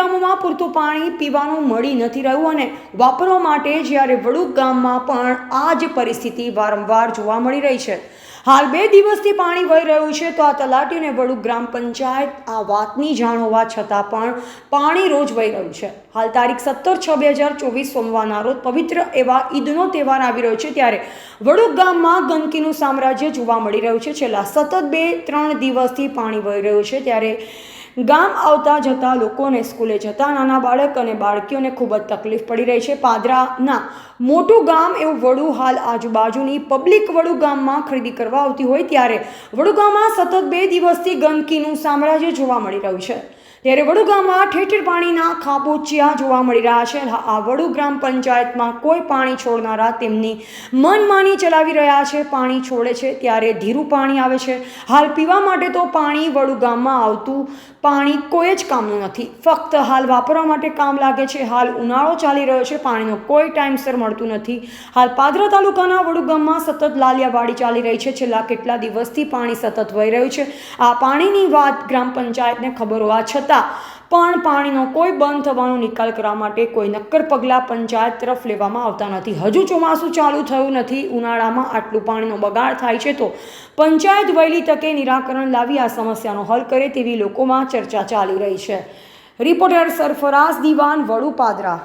ગામમાં પૂરતું પાણી પીવાનું મળી નથી રહ્યું અને વાપરવા માટે જ્યારે વડુક ગામમાં પણ આ જ પરિસ્થિતિ વારંવાર જોવા મળી રહી છે. હાલ બે દિવસથી પાણી વહી રહ્યું છે તો આ તલાટી અને વડુક ગ્રામ પંચાયત આ વાતની જાણ હોવા છતાં પણ પાણી રોજ વહી રહ્યું છે. હાલ તારીખ સત્તર છ બે હજાર ચોવીસ સોમવારના રોજ પવિત્ર એવા ઈદનો તહેવાર આવી રહ્યો છે ત્યારે વડુક ગામમાં ગંદકીનું સામ્રાજ્ય જોવા મળી રહ્યું છે. છેલ્લા સતત બે ત્રણ દિવસથી પાણી વહી રહ્યું છે ત્યારે ગામ આવતા જતા લોકોને સ્કૂલે જતા નાના બાળક અને બાળકીઓને ખૂબ જ તકલીફ પડી રહી છે પાદરાના. મોટું ગામ એવું વડુ હાલ આજુબાજુની પબ્લિક વડુ ગામમાં ખરીદી કરવા આવતી હોય ત્યારે વડુ ગામમાં સતત બે દિવસથી ગંદકીનું સામ્રાજ્ય જોવા મળી રહ્યું છે. ત્યારે વડુ ગામમાં ઠેર ઠેર પાણીના ખાબોચિયા જોવા મળી રહ્યા છે. આ વડુ ગ્રામ પંચાયતમાં કોઈ પાણી છોડનારા તેમની મનમાની ચલાવી રહ્યા છે. પાણી છોડે છે ત્યારે ધીરું પાણી આવે છે. હાલ પીવા માટે તો પાણી વડુગામમાં આવતું પાણી કોઈ જ કામનું નથી. ફક્ત હાલ વાપરવા માટે કામ લાગે છે. હાલ ઉનાળો ચાલી રહ્યો છે. પાણીનો કોઈ ટાઈમસર મળતું નથી. હાલ પાદરા તાલુકાના વડુ ગામમાં સતત લાલિયાવાડી ચાલી રહી છે. છેલ્લા કેટલા દિવસથી પાણી સતત વહી રહ્યું છે. આ પાણીની વાત ગ્રામ પંચાયતને ખબર હોવા છતાં પણ પાણીનો કોઈ બંધ થવાનો નિકાલ કરવા માટે કોઈ નક્કર પગલાં પંચાયત તરફ લેવામાં આવતા નથી. હજુ ચોમાસું ચાલુ થયું નથી. ઉનાળામાં આટલું પાણીનો બગાડ થાય છે તો પંચાયત વહેલી તકે નિરાકરણ લાવી આ સમસ્યાનો હલ કરે તેવી લોકોમાં ચર્ચા ચાલી રહી છે. રિપોર્ટર સરફરાઝ દિવાન વડુ પાદરા